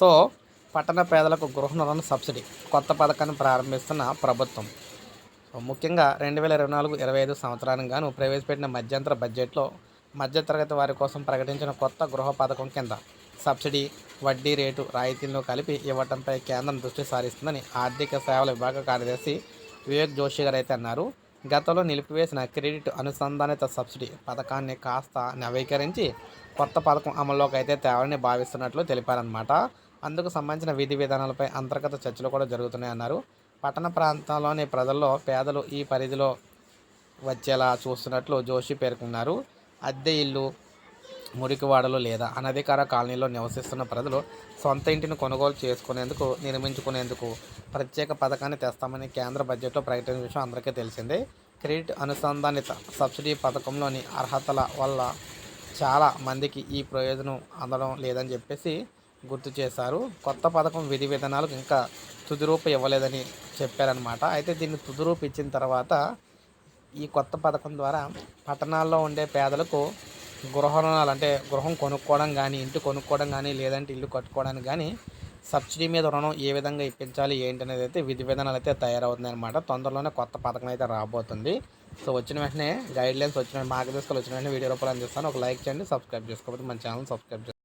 So పట్టణ పేదలకు గృహ రుణ సబ్సిడీ కొత్త పథకాన్ని ప్రారంభిస్తున్న ప్రభుత్వం. ముఖ్యంగా రెండు వేల ఇరవై నాలుగు ఇరవై ఐదు సంవత్సరానికి గాను ప్రవేశపెట్టిన మధ్యంతర బడ్జెట్లో మధ్యతరగతి వారి కోసం ప్రకటించిన కొత్త గృహ పథకం కింద సబ్సిడీ వడ్డీ రేటు రాయితీలను కలిపి ఇవ్వడంపై కేంద్రం దృష్టి సారిస్తుందని ఆర్థిక సేవల విభాగ కార్యదర్శి వివేక్ జోషి గారు అయితే అన్నారు. గతంలో నిలిపివేసిన క్రెడిట్ అనుసంధానిత సబ్సిడీ పథకాన్ని కాస్త నవీకరించి కొత్త పథకం అమల్లోకి అయితే తేవాలని భావిస్తున్నట్లు తెలిపారనమాట అందుకు సంబంధించిన విధి విధానాలపై అంతర్గత చర్చలు కూడా జరుగుతున్నాయన్నారు పట్టణ ప్రాంతాల్లోని ప్రజల్లో పేదలు ఈ పరిధిలో వచ్చేలా చూస్తున్నట్లు జోషి పేర్కొన్నారు. అద్దె ఇల్లు మురికివాడలు లేదా అనధికార కాలనీలో నివసిస్తున్న ప్రజలు సొంత ఇంటిని కొనుగోలు చేసుకునేందుకు నిర్మించుకునేందుకు ప్రత్యేక పథకాన్ని తెస్తామని కేంద్ర బడ్జెట్లో ప్రకటించిన విషయం అందరికీ తెలిసిందే. క్రెడిట్ అనుసంధానిత సబ్సిడీ పథకంలోని అర్హతల వల్ల చాలా మందికి ఈ ప్రయోజనం అందడం లేదని చెప్పేసి గుర్తు చేశారు. కొత్త పథకం విధి విధానాలకు ఇంకా తుదిరూపు ఇవ్వలేదని చెప్పారనమాట అయితే దీన్ని తుదిరూపు ఇచ్చిన తర్వాత ఈ కొత్త పథకం ద్వారా పట్టణాల్లో ఉండే పేదలకు గృహ రుణాలు అంటే గృహం కొనుక్కోవడం కానీ ఇంటి కొనుక్కోవడం కానీ లేదంటే ఇల్లు కట్టుకోవడానికి కానీ సబ్సిడీ మీద రుణం ఏ విధంగా ఇప్పించాలి ఏంటి అనేది అయితే విధి విధానాలు అయితే తయారవుతుంది అనమాట తొందరలోనే కొత్త పథకం అయితే రాబోతుంది. సో వచ్చిన వెంటనే గైడ్లైన్స్ వచ్చిన మార్గదర్శకాలు వచ్చిన వెంటనే వీడియో రూపాయలు అందిస్తాను. ఒక లైక్ చేయండి సబ్స్క్రైబ్ చేసుకోకపోతే మన ఛానల్ సబ్స్క్రైబ్ చేసుకోండి